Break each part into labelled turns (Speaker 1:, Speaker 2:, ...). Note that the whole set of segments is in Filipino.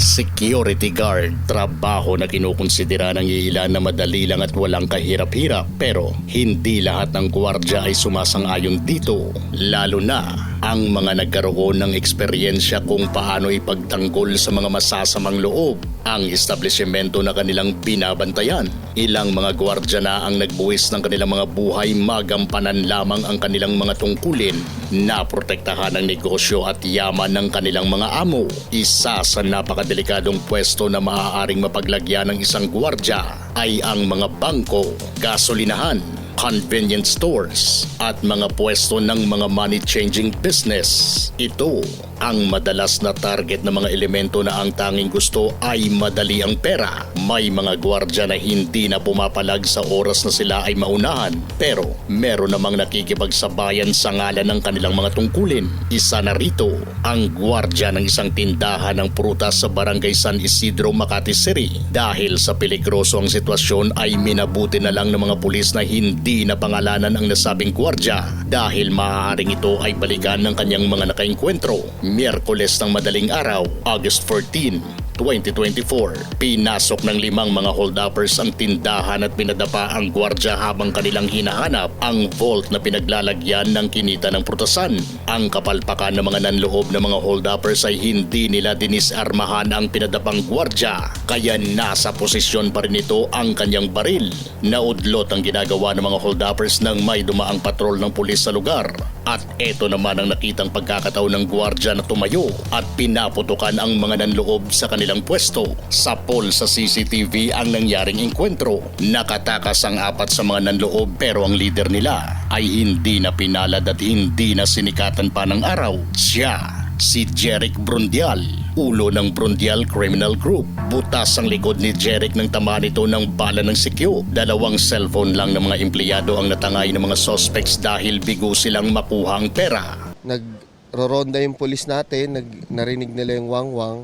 Speaker 1: Security guard, trabaho na kinukonsidera ng ilan na madali lang at walang kahirap-hirap pero hindi lahat ng gwardya ay sumasang-ayon dito. Lalo na ang mga nagkaroon ng eksperyensya kung paano ipagtanggol sa mga masasamang loob ang establishmento na kanilang binabantayan. Ilang mga gwardya na ang nagbuwis ng kanilang mga buhay magampanan lamang ang kanilang mga tungkulin na protektahan ang negosyo at yaman ng kanilang mga amo. Isa sa napakadelikadong pwesto na maaaring mapaglagyan ng isang gwardya ay ang mga bangko, gasolinahan, convenience stores at mga pwesto ng mga money-changing business. Ito ang madalas na target ng mga elemento na ang tanging gusto ay madali ang pera. May mga gwardya na hindi na pumapalag sa oras na sila ay maunahan pero meron namang nakikipagsabayan sa ngalan ng kanilang mga tungkulin. Isa na rito ang gwardya ng isang tindahan ng prutas sa Barangay San Isidro, Makati City. Dahil sa peligroso ang sitwasyon ay minabuti na lang ng mga pulis na hindi na pangalanan ang nasabing gwardya dahil maaaring ito ay balikan ng kanyang mga nakainkwentro. Miyerkules ng madaling araw, August 14, 2024. Pinasok ng limang mga hold-uppers ang tindahan at pinadapa ang gwardya habang kanilang hinahanap ang vault na pinaglalagyan ng kinita ng prutasan. Ang kapalpakan ng mga nanloob ng mga hold-uppers ay hindi nila dinisarmahan ang pinadapang gwardya kaya nasa posisyon pa rin ito ang kanyang baril. Naudlot ang ginagawa ng mga hold-uppers nang may dumaang patrol ng pulis sa lugar. At eto naman ang nakitang pagkakataon ng gwardya na tumayo at pinaputukan ang mga nanloob sa kanilang pwesto. Sa poll sa CCTV ang nangyaring engkwentro. Nakatakas ang apat sa mga nanloob pero ang leader nila ay hindi na pinalad at hindi na sinikatan pa ng araw. Siya si Jeric Brundial, ulo ng Brundial Criminal Group. Butas ang likod ni Jeric ng tama nito ng bala ng sikyo. Dalawang cellphone lang ng mga empleyado ang natangay ng mga suspects dahil bigo silang makuha ang pera.
Speaker 2: Nagroronda yung pulis natin, nag, narinig nila yung wangwang.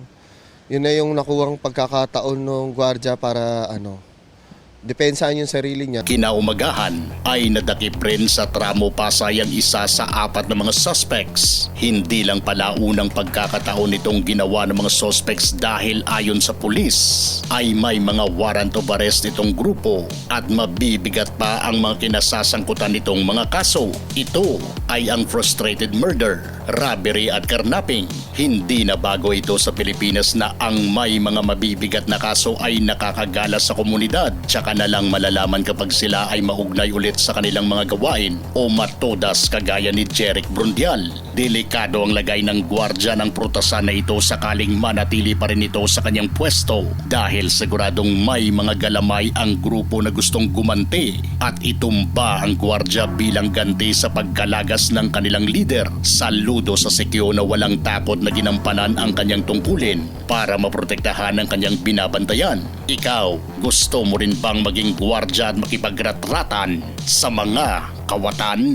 Speaker 2: Yun na yung nakuwang pagkakataon ng gwardya para ano, depensahan yung sarili niya.
Speaker 1: Kinaumagahan ay nadakip rin sa tramo Pasay ang isa sa apat na mga suspects. Hindi lang pala unang pagkakataon nitong ginawa ng mga suspects dahil ayon sa pulis ay may mga warrant of arrest itong grupo at mabibigat pa ang mga kinasasangkutan nitong mga kaso. Ito ay ang frustrated murder, robbery at karnaping. Hindi na bago ito sa Pilipinas na ang may mga mabibigat na kaso ay nakakagala sa komunidad tsaka na lang malalaman kapag sila ay maugnay ulit sa kanilang mga gawain o matodas kagaya ni Jeric Brundial. Delikado ang lagay ng gwardya ng prutasan na ito sakaling manatili pa rin ito sa kanyang pwesto dahil siguradong may mga galamay ang grupo na gustong gumanti at itumba ang gwardya bilang ganti sa pagkalagas ng kanilang leader. Saludo sa Sekyo na walang takot na ginampanan ang kanyang tungkulin para maprotektahan ang kanyang binabantayan. Ikaw, gusto mo rin bang maging gwardya at makipagrat-ratan sa mga kawatan?